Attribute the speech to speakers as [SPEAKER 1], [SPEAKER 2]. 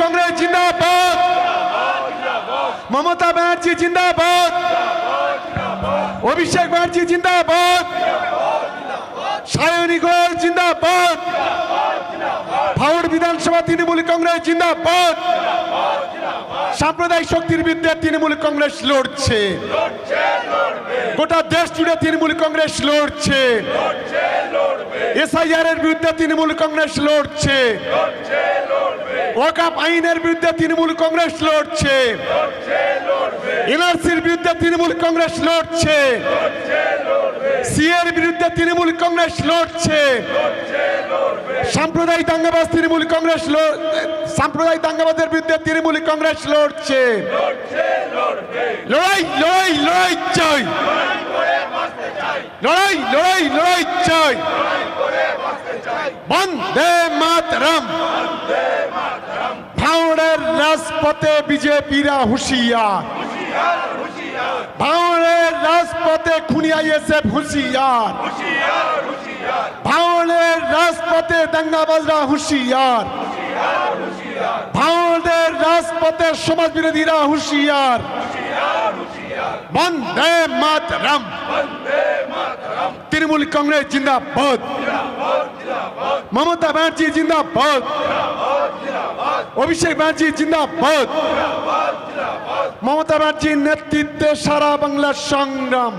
[SPEAKER 1] কংগ্রেস জিন্দাবাদ মমতা ব্যানার্জি জিন্দাবাদ অভিষেক ব্যানার্জি জিন্দাবাদ সায়নী ঘোষ জিন্দাবাদ ভাউর বিধানসভা তৃণমূল কংগ্রেস জিন্দাবাদ সাম্প্রদায়িক শক্তির বিরুদ্ধে তৃণমূল কংগ্রেস লড়ছে গোটা দেশ জুড়ে তৃণমূল কংগ্রেস লড়ছে এসআইআর এর বিরুদ্ধে তৃণমূল কংগ্রেস লড়ছে ওয়াকাপ আইনের বিরুদ্ধে তৃণমূল কংগ্রেস লড়ছে। এনআরসির বিরুদ্ধে তৃণমূল কংগ্রেস লড়ছে। সিএর বিরুদ্ধে তৃণমূল কংগ্রেস লড়ছে। সাম্প্রদায়িক দাঙ্গাবাজ তৃণমূল কংগ্রেস সাম্প্রদায়িক দাঙ্গাবাজের বিরুদ্ধে তৃণমূল কংগ্রেস লড়ছে। লড়াই লড়াই লড়াই চাই। লড়াই লড়াই লড়াই চাই। বন্দে মাতরম। ভাঙড়ের রাজপথে বিজেপিরা হুঁশিয়ার। ভাঙড়ের রাজপথে খুনিয়া এসে হুঁশিয়ার। ভাঙড়ের রাজপথে দাঙ্গাবাজরা হুঁশিয়ার। ভাঙড়ের রাজপথে সমাজ বিরোধীরা হুঁশিয়ার। বন্দে মাতরম। তৃণমূল কংগ্রেস জিন্দাবাদ। মমতা ব্যানার্জি জিন্দাবাদ। অভিষেক ব্যানার্জি জিন্দাবাদ। মমতা ব্যানার্জির নেতৃত্বে সারা বাংলার সংগ্রাম।